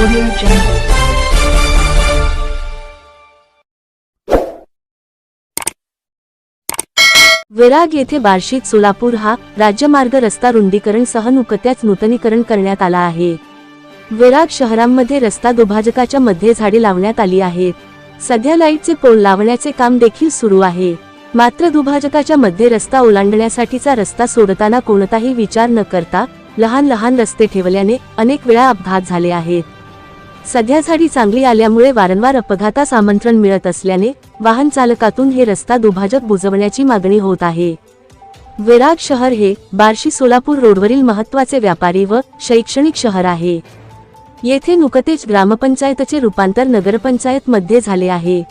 Audio Jungle. विराग येथे बार्शीत सोलापूर हा राज्यमार्ग रस्ता रुंदीकरण सह नुकत्याच नूतनीकरण करण्यात आला आहे. विराग शहरांमध्ये रस्ता दुभाजकाच्या मध्ये झाडे लावण्यात आली आहेत. सध्या लाईटचे पोल लावण्याचे काम देखील सुरू आहे. मात्र दुभाजकाच्या मध्ये रस्ता ओलांडण्यासाठीचा रस्ता सोडताना कोणताही विचार न करता लहान लहान रस्ते ठेवल्याने अनेक वेळा अपघात झाले आहेत. सध्या झाडी चांगली आल्यामुळे वारंवार अपघातास आमंत्रण मिळत असल्याने वाहन चालकातून हे रस्ता दुभाजक बुजवण्याची मागणी होत आहे. विराग शहर हे बार्शी सोलापूर रोडवरील महत्त्वाचे व्यापारी व शैक्षणिक शहर आहे. येथे नुकतेच ग्रामपंचायतचे रूपांतर नगरपंचायत मध्ये झाले आहे.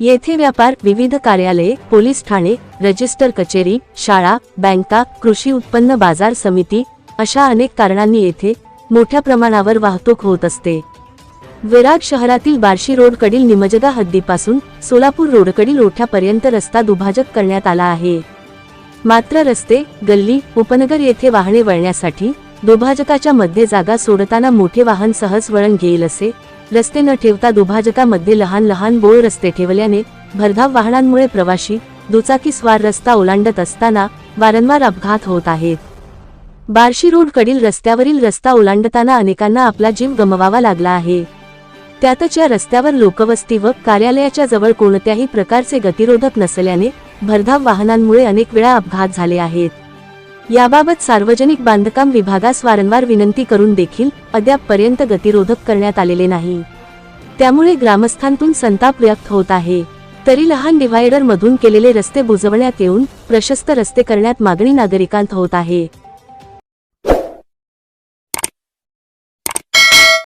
येथे व्यापार विविध कार्यालये पोलीस ठाणे रजिस्टर कचेरी शाळा बँका कृषी उत्पन्न बाजार समिती अशा अनेक कारणांनी येथे मोठ्या प्रमाणावर वाहतूक होत असते. विराग शहरातील बार्शी रोडकडील निमजदा हद्दीपासून सोलापूर रोडकडील ओठ्यापर्यंत रस्ता दुभाजक करण्यात आला आहे. मात्र रस्ते गल्ली उपनगर येथे वाहने वळण्यासाठी दुभाजकाच्या मध्ये जागा सोडताना मोठे वाहन सहज वळण घेईल असे रस्ते न ठेवता दुभाजकामध्ये लहान लहान बोळ रस्ते ठेवल्याने भरधाव वाहनांमुळे प्रवाशी दुचाकी स्वार रस्ता ओलांडत असताना वारंवार अपघात होत आहेत. बार्शी रोडकडील रस्त्यावरील रस्ता ओलांडताना अनेकांना आपला जीव गमवावा लागला आहे. त्यातच या रस्त्यावर लोकवस्ती व कार्यालयाच्या जवळ कोणत्याही प्रकारचे गतिरोधक नसल्याने भरधाव वाहनांमुळे अनेक वेळा अपघात झाले आहेत. याबाबत सार्वजनिक बांधकाम विभागास वारंवार विनंती करून देखील अद्यापपर्यंत गतिरोधक करण्यात आलेले नाही. त्यामुळे ग्रामस्थांतून संताप व्यक्त होत आहे. तरी लहान डिव्हायडर मधून केलेले रस्ते बुजवण्यात येऊन प्रशस्त रस्ते करण्यात मागणी नागरिकांत होत आहे.